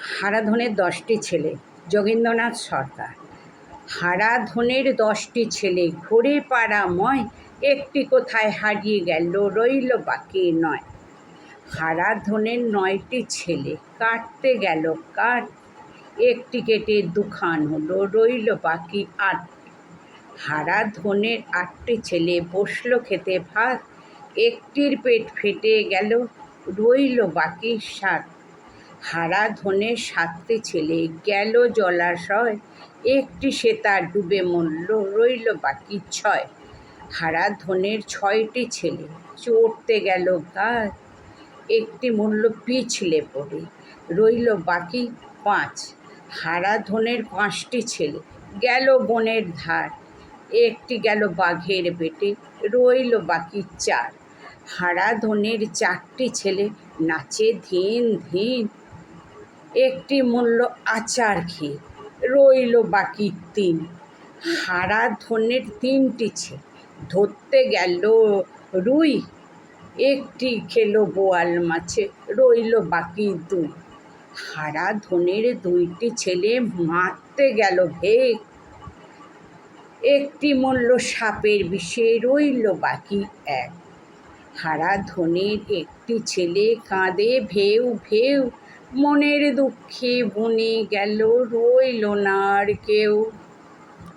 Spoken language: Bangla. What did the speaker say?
হারাধনের দশটি ছেলে, যোগেন্দ্রনাথ সরকার। হারাধনের দশটি ছেলে, ঘুরে পাড়াময় একটি কোথায় হারিয়ে গেল, রইল বাকি নয়। হারাধনের নয়টি ছেলে, কাটতে গেল কাঠ। একটি কেটে দুখান হলো, রইল বাকি আট। হারাধনের আটটি ছেলে, বসল খেতে ভাত। একটির পেট ফেটে গেল, রইল বাকি সাত। হারাধনের সাতটি ছেলে, গেল জলাশয় একটি সে তার ডুবে মরল, রইল বাকি ছয়। হারা ধনের ছয়টি ছেলে, চড়তে গেল গাছ। একটি মূল্য পিছলে পড়ে রইল বাকি পাঁচ। হারা ধনের পাঁচটি ছেলে, গেল বনের ধার। একটি গেল বাঘের পেটে রইল বাকি চার। হারা ধনের চারটি ছেলে, নাচে ধিন ধিন একটি মূল্য আচার খেয়ে রইল বাকি তিন। হারাধনের তিনটি ছে। ধরতে গেল রুই। একটি খেলো বোয়াল মাছে। রইল বাকি দুই। হারাধনের দুইটি ছেলে মারতে গেল ভেক একটি মূল্য সাপের বিষে রইল বাকি এক। হারাধনের একটি ছেলে কাঁদে ভেউ ভেউ। মনের দুঃখে বনে গেল রইল না আর কেউ।